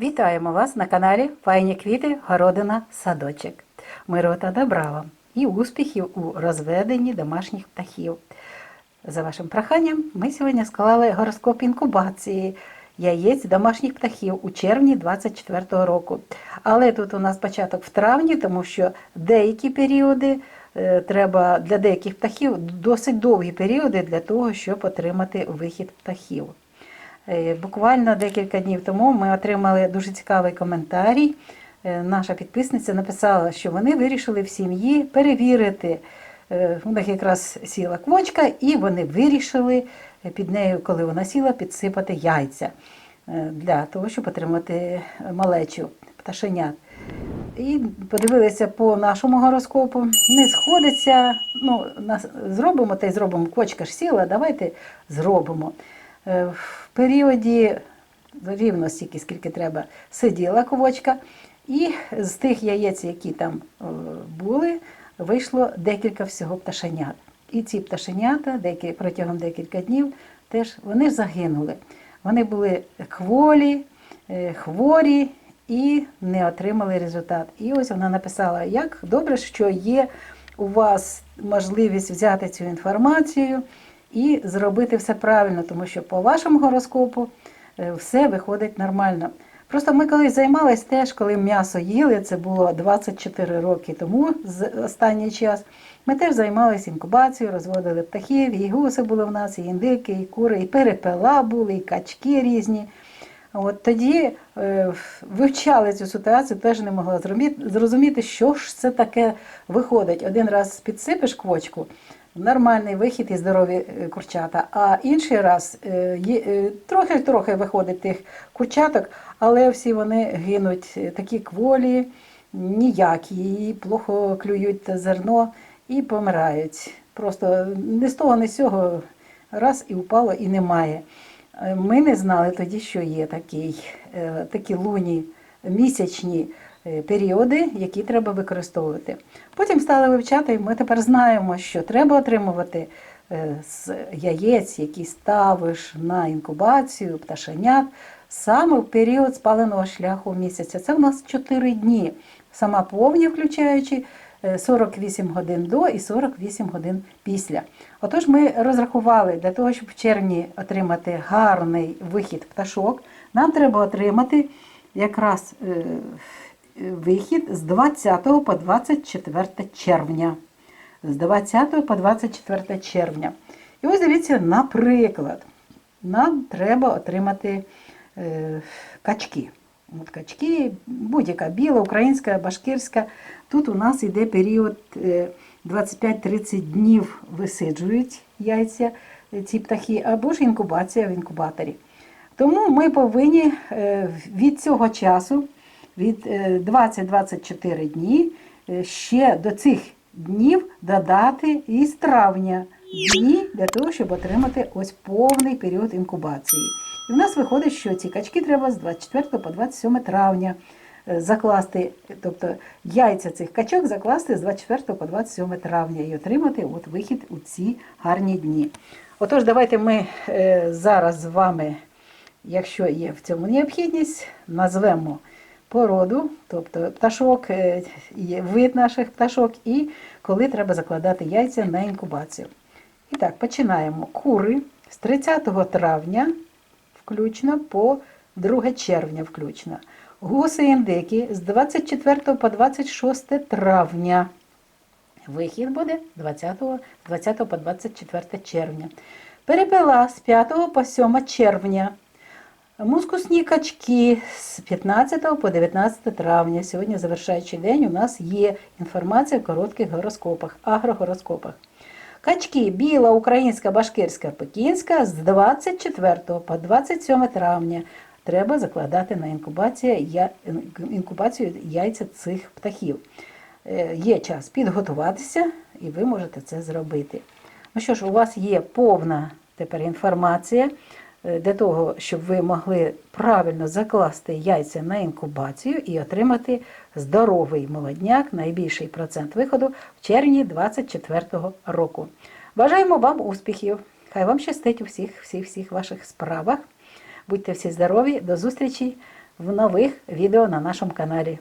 Вітаємо вас на каналі Файні квіти, городина, садочок. Миру та добра вам і успіхів у розведенні домашніх птахів. За вашим проханням, ми сьогодні склали гороскоп інкубації яєць домашніх птахів у червні 2024 року. Але тут у нас початок в травні, тому що деякі періоди е, треба для деяких птахів досить довгі періоди для того, щоб отримати вихід птахів. Е, Буквально декілька днів тому ми отримали дуже цікавий коментарій. Е, Наша підписниця написала, що вони вирішили в сім'ї перевірити. е, У них якраз сіла квочка, і вони вирішили під нею, коли вона сіла, підсипати яйця для того, щоб отримати малечу пташенят. І подивилися по нашому гороскопу. Не сходиться. Ну, зробимо та й зробимо. Квочка ж сіла, давайте зробимо. Е, В періоді рівно стільки, скільки треба, сиділа квочка, і з тих яєць, які там е, були, вийшло декілька всього пташенят. І ці пташенята протягом декілька днів теж вони загинули. Вони були хворі, е, хворі і не отримали результат. І ось вона написала, як добре, що є у вас можливість взяти цю інформацію і зробити все правильно, тому що по вашому гороскопу е, все виходить нормально. Просто ми колись займалися теж, коли м'ясо їли, це було 24 роки тому, з останній час. Ми теж займалися інкубацією, розводили птахів, і гуси були в нас, і індики, і кури, і перепела були, і качки різні. От тоді е, вивчали цю ситуацію, теж не могла зрозуміти, що ж це таке виходить. Один раз підсипеш квочку, нормальний вихід і здорові е, курчата, а інший раз е, є- е, трохи-трохи виходить тих курчаток, але всі вони гинуть е, такі кволі, ніякі, і плохо клюють зерно і помирають. Просто не з того, не з цього раз і впало, і немає. Е, Ми не знали тоді, що є такий, е, такі луні місячні е, періоди, які треба використовувати. Потім стали вивчати, і ми тепер знаємо, що треба отримувати е, з яєць, які ставиш на інкубацію пташенят, саме в період спаленого шляху місяця. Це в нас 4 дні, сама повня, включаючи е, 48 годин до і 48 годин після. Отож, ми розрахували для того, щоб в червні отримати гарний вихід пташок, нам треба отримати якраз е, е, вихід з 20 по 24 червня. З 20 по 24 червня. І ось дивіться, наприклад, нам треба отримати е, качки. От качки, будь-яка біла, українська, башкирська. Тут у нас йде період е, 25-30 днів висиджують яйця е, ці птахи, або ж інкубація в інкубаторі. Тому ми повинні е, від цього часу, від е, 20-24 дні, е, ще до цих днів додати із травня дні для того, щоб отримати ось повний період інкубації. І в нас виходить, що ці качки треба з 24 по 27 травня е, закласти, тобто яйця цих качок закласти з 24 по 27 травня і отримати от вихід у ці гарні дні. Отож, давайте ми е, зараз з вами, якщо є в цьому необхідність, назвемо породу, тобто пташок, е, вид наших пташок, і коли треба закладати яйця на інкубацію. І так, починаємо. Кури з 30 травня включно по 2 червня включно. Гуси індики з 24 по 26 травня. Вихід буде 20, 20 по 24 червня. Перепела з 5 по 7 червня. Мускусні качки з 15 по 19 травня. Сьогодні завершаючий день у нас є інформація в коротких гороскопах, агрогороскопах. Качки біла, українська, башкирська, пекінська з 24 по 27 травня. Треба закладати на інкубацію, інкубацію яйця цих птахів. Е, Є час підготуватися, і ви можете це зробити. Ну що ж, у вас є повна тепер інформація для того, щоб ви могли правильно закласти яйця на інкубацію і отримати здоровий молодняк, найбільший процент виходу в червні 2024 року. Бажаємо вам успіхів! Хай вам щастить у всіх, всіх, всіх ваших справах. Будьте всі здорові, до зустрічі в нових відео на нашому каналі.